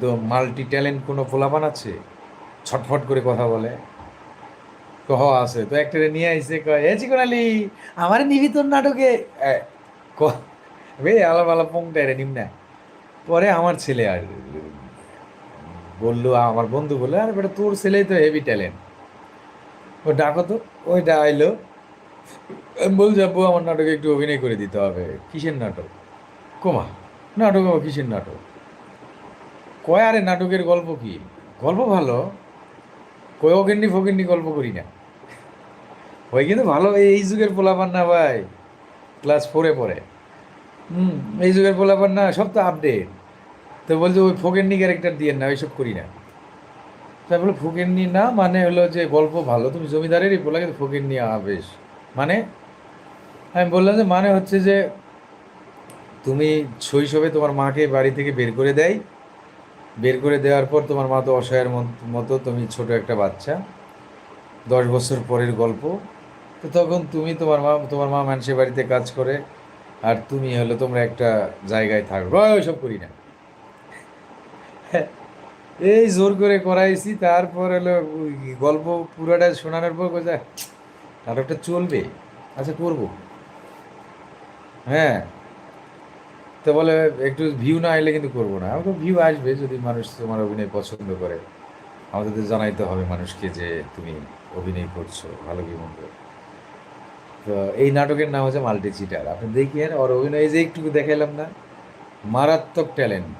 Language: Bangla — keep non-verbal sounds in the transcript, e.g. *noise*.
তো মাল্টি ট্যালেন্ট কোনো পোলাপান আছে? ছটফট করে কথা বলে। কহ, আছে। তো একটা নিয়ে আইসে কয়, এ চিকন আলী আমার নিবি তোর নাটকে? বে, আলাপ আলাপ পংটা রে, নিম না। পরে আমার ছেলে আর বলল, আমার বন্ধু বলল, আর বেটা, তোর ছেলেই তো হেভি ট্যালেন্ট ও ডাকো তো ওইটা আইলো। বলছি, আব্বু, আমার নাটকে একটু অভিনয় করে দিতে হবে। কিসের নাটক? কোমা, নাটক কিসের নাটক? কয় আরে নাটকের গল্প কি? গল্প ভালো কয় অগিন্নি ফগিন্নি গল্প করি না। ওই কিন্তু ভালো, এই যুগের পোলাপান না ভাই, ক্লাস ফোরে পড়ে। হুম, এই যুগের পোলাপান না সব তো আপডেট তো বলছে, ওই ফোকেননি ক্যারেক্টার দিয়ে না, ওইসব করি না। তাই বলে ফোকেননি না মানে হলো যে গল্প ভালো, তুমি জমিদারেরই বলা কিন্তু ফোকেননি আবেশ মানে? আমি বললাম যে মানে হচ্ছে যে, তুমি শৈশবে তোমার মাকে বাড়ি থেকে বের করে দেয় বের করে দেওয়ার পর তোমার মা তো অসহায়ের মত- তুমি ছোট একটা বাচ্চা। দশ বছর পরের গল্প। তো তখন তুমি তোমার মা তোমার মা মানুষের বাড়িতে কাজ করে, আর তুমি হলো তোমরা একটা জায়গায় থাকো। ওইসব করি না। *laughs* এই জোর করে করাইছি, তারপর হলো গল্প পুরোটা শোনানোর পর কোথায় নাটকটা চলবে। আচ্ছা করব। হ্যাঁ। তো বলে একটু ভিউ না এলে কিন্তু করব না। আমাকে ভিউ আসবে যদি মানুষ তোমার অভিনয় পছন্দ করে। আমাদের তো জানাইতে হবে মানুষকে যে তুমি অভিনয় করছ, ভালো কি মন্দ। তো এই নাটকের নাম হচ্ছে মাল্টি চিটার আপনি দেখিয়েন ওর অভিনয় যে একটুকু দেখাইলাম না, মারাত্মক ট্যালেন্ট